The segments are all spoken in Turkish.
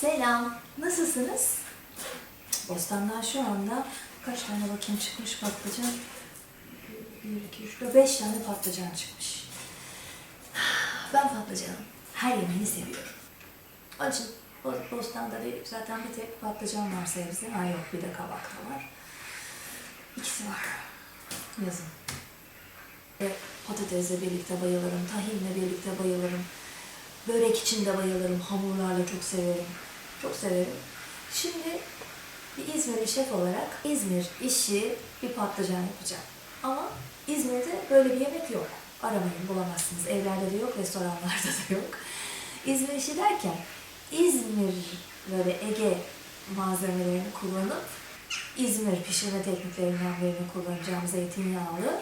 Selam, nasılsınız? Bostandan şu anda kaç tane bakayım çıkmış patlıcan? 1, 2, 3, 4, 5 tane patlıcan çıkmış. Ben patlıcanın her yemeğini seviyorum. Onun için bo- bostanda bir, zaten bir tek patlıcan var sebze. Ha yok bir de kabak da var. İkisi var. Yazın. Ve patatesle birlikte bayılırım, tahinle birlikte bayılırım. Börek için de bayılırım, hamurlarla çok severim. Çok severim. Şimdi bir İzmirli şef olarak İzmir işi bir patlıcan yapacağım. Ama İzmir'de böyle bir yemek yok. Aramayın bulamazsınız. Evlerde de yok, restoranlarda da yok. İzmir işi derken İzmir böyle Ege malzemelerini kullanıp İzmir pişirme tekniklerinden birini kullanacağım zeytinyağlı.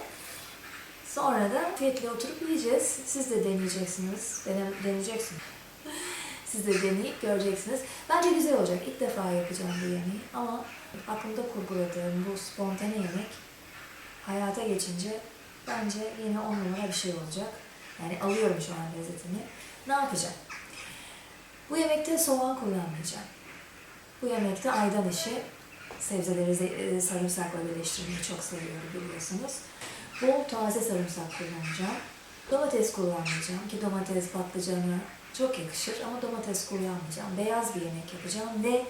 Sonra da afiyetle oturup yiyeceğiz. Siz de deneyeceksiniz. Dene, deneyeceksiniz. Siz de deneyip göreceksiniz. Bence güzel olacak. İlk defa yapacağım bu yemeği. Ama aklımda kurguladığım bu spontane yemek hayata geçince bence yine on numara bir şey olacak. Yani alıyorum şu an lezzetini. Ne yapacağım? Bu yemekte soğan kullanmayacağım. Bu yemekte aydan işi sebzeleri ze- e, sarımsakla birleştirmeyi çok seviyorum biliyorsunuz. Bol taze sarımsak kullanacağım. Domates kullanmayacağım ki domates patlıcana çok yakışır ama domates kullanmayacağım. Beyaz bir yemek yapacağım ve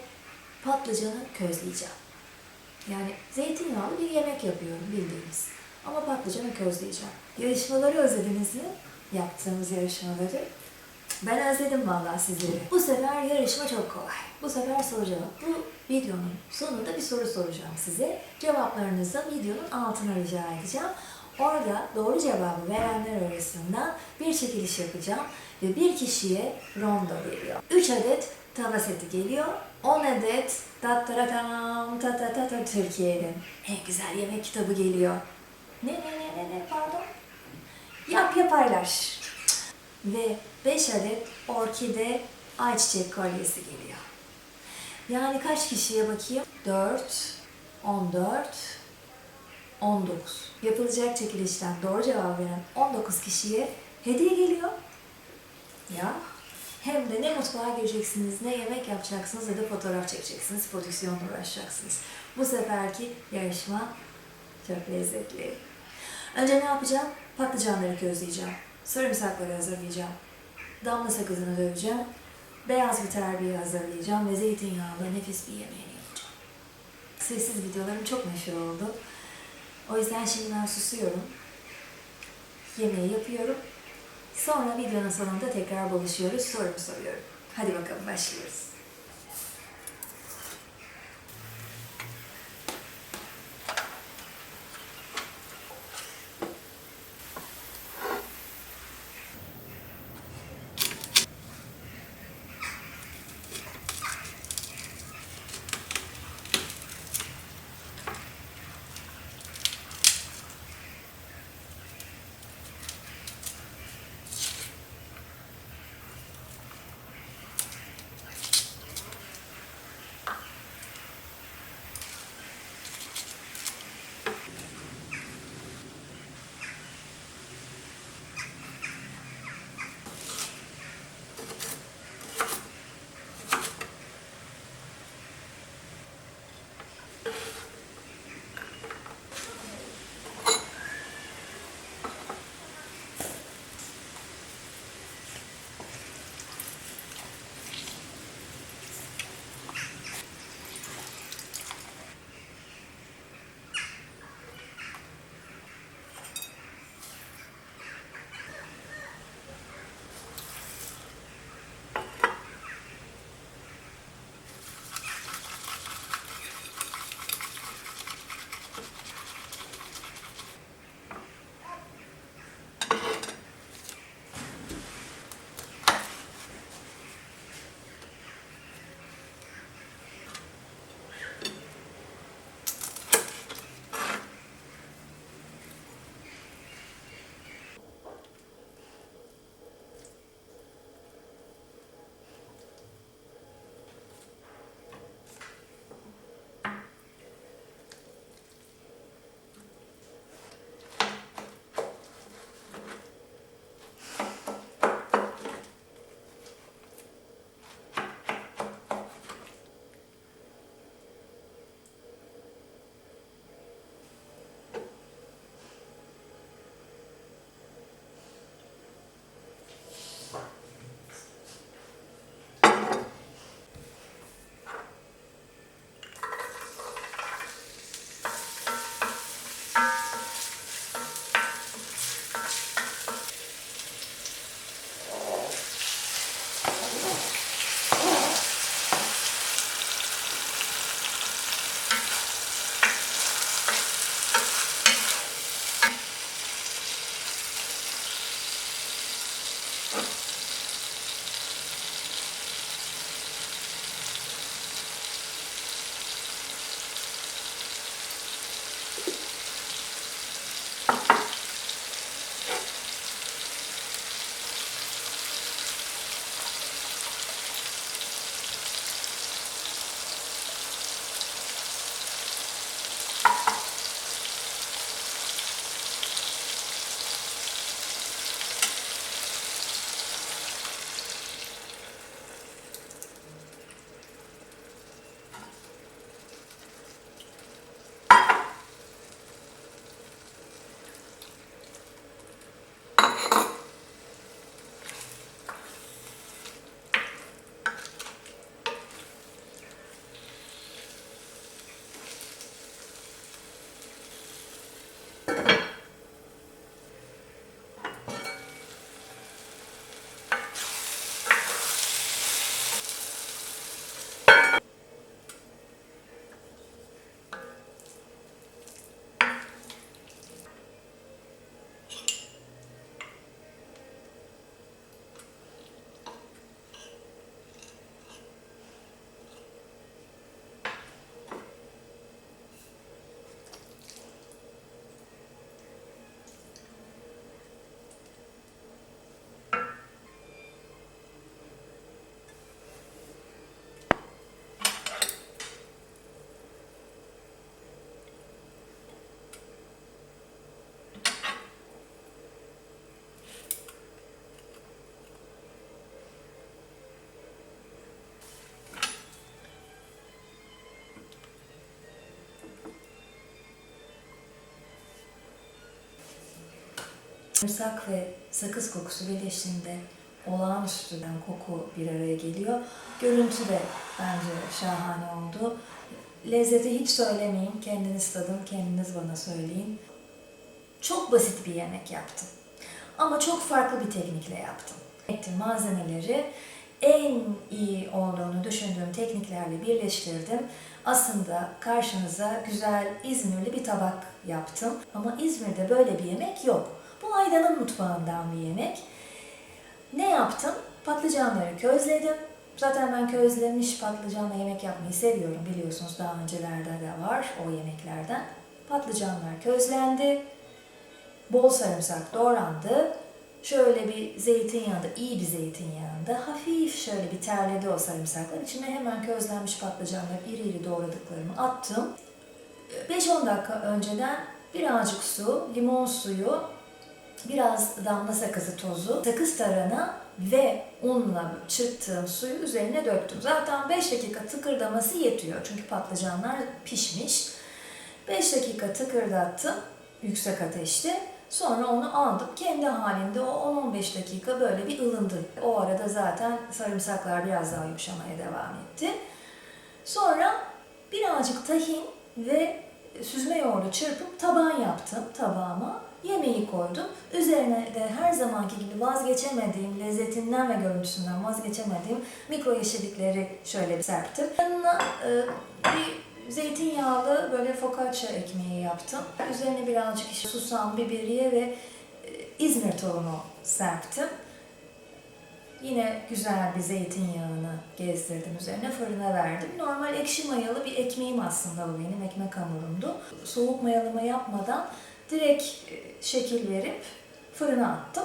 patlıcanı közleyeceğim. Yani zeytinyağlı bir yemek yapıyorum bildiğiniz. Ama patlıcanı közleyeceğim. Yarışmaları özlediniz mi? Yaptığımız yarışmaları. Ben özledim vallahi sizleri. Bu sefer yarışma çok kolay. Bu sefer soru cevap. Bu videonun sonunda bir soru soracağım size. Cevaplarınızı videonun altına rica edeceğim. Orada doğru cevabı verenler arasından bir çekiliş yapacağım. Ve bir kişiye rondo geliyor. 3 adet tava seti geliyor. 10 adet tattaratam tatatata Türkiye'nin en güzel yemek kitabı geliyor. Ne ne ne ne ne pardon? Yap yaparlar ve 5 adet orkide ayçiçek kolyesi geliyor. Yani kaç kişiye bakayım? 4, 14, 19. Yapılacak çekilişten doğru cevap veren 19 kişiye hediye geliyor. Ya hem de ne mutfağa gireceksiniz, ne yemek yapacaksınız ya da fotoğraf çekeceksiniz, prodüksiyonla uğraşacaksınız. Bu seferki yarışma çok lezzetli. Önce ne yapacağım? Patlıcanları közleyeceğim. Sarımsakları hazırlayacağım. Damla sakızını döveceğim. Beyaz bir terbiye hazırlayacağım ve zeytinyağlı nefis bir yemeğini yapacağım. Sessiz videolarım çok meşhur oldu. O yüzden şimdi ben susuyorum. Yemeği yapıyorum. Sonra videonun sonunda tekrar buluşuyoruz. Sorumu soruyorum. Hadi bakalım başlıyoruz. Sarımsak ve sakız kokusu birleştiğinde olağanüstüden koku bir araya geliyor. Görüntü de bence şahane oldu. Lezzeti hiç söylemeyeyim. Kendiniz tadın, kendiniz bana söyleyin. Çok basit bir yemek yaptım. Ama çok farklı bir teknikle yaptım. Ettim malzemeleri en iyi olduğunu düşündüğüm tekniklerle birleştirdim. Aslında karşınıza güzel İzmirli bir tabak yaptım. Ama İzmir'de böyle bir yemek yok. Bu Aydan'ın mutfağından bir yemek. Ne yaptım? Patlıcanları közledim. Zaten ben közlenmiş patlıcanla yemek yapmayı seviyorum biliyorsunuz daha öncelerde de var o yemeklerden. Patlıcanlar közlendi. Bol sarımsak doğrandı. Şöyle bir zeytinyağında, iyi bir zeytinyağında hafif şöyle bir terledi o sarımsaklar. İçine hemen közlenmiş patlıcanları iri iri doğradıklarımı attım. 5-10 dakika önceden birazcık su, limon suyu, biraz damla sakızı tozu, sakız tarhana ve unla çırptığım suyu üzerine döktüm. Zaten 5 dakika tıkırdaması yetiyor çünkü patlıcanlar pişmiş. 5 dakika tıkırdattım yüksek ateşte. Sonra onu aldım. Kendi halinde o 10-15 dakika böyle bir ılındı. O arada zaten sarımsaklar biraz daha yumuşamaya devam etti. Sonra birazcık tahin ve süzme yoğurdu çırpıp taban yaptım tabağıma. Yemeği koydum. Üzerine de her zamanki gibi vazgeçemediğim, lezzetinden ve görüntüsünden vazgeçemediğim mikro yeşillikleri şöyle bir serptim. Yanına e, bir zeytinyağlı böyle focaccia ekmeği yaptım. Üzerine birazcık işte susam, biberiye ve e, İzmir tohumu serptim. Yine güzel bir zeytinyağını gezdirdim üzerine fırına verdim. Normal ekşi mayalı bir ekmeğim aslında bu benim ekmek hamurumdu. Soğuk mayalama yapmadan direkt e, şekil verip fırına attım.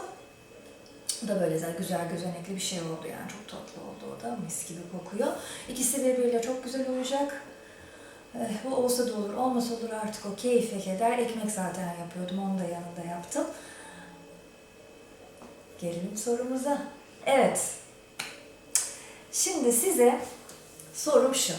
Bu da böyle güzel, gözenekli bir şey oldu yani çok tatlı oldu o da mis gibi kokuyor. İkisi birbiriyle çok güzel olacak. Eh, Bu olsa da olur, olmasa olur artık o keyfe keder. Ekmek zaten yapıyordum, onu da yanında yaptım. Gelelim sorumuza. Evet. Şimdi size sorum şu.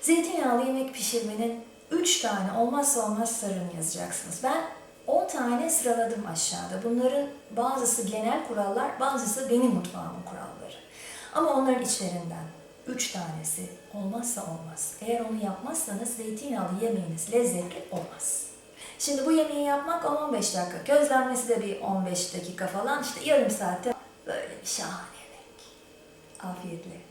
Zeytinyağlı yemek pişirmenin 3 tane olmazsa olmaz sırrını yazacaksınız. Ben 10 tane sıraladım aşağıda. Bunların bazısı genel kurallar, bazısı benim mutfağımın kuralları. Ama onların içlerinden 3 tanesi olmazsa olmaz. Eğer onu yapmazsanız zeytinyağlı yemeğiniz lezzetli olmaz. Şimdi bu yemeği yapmak 10-15 dakika. Közlenmesi de bir 15 dakika falan. İşte yarım saatte böyle bir şahane yemek. Afiyetle.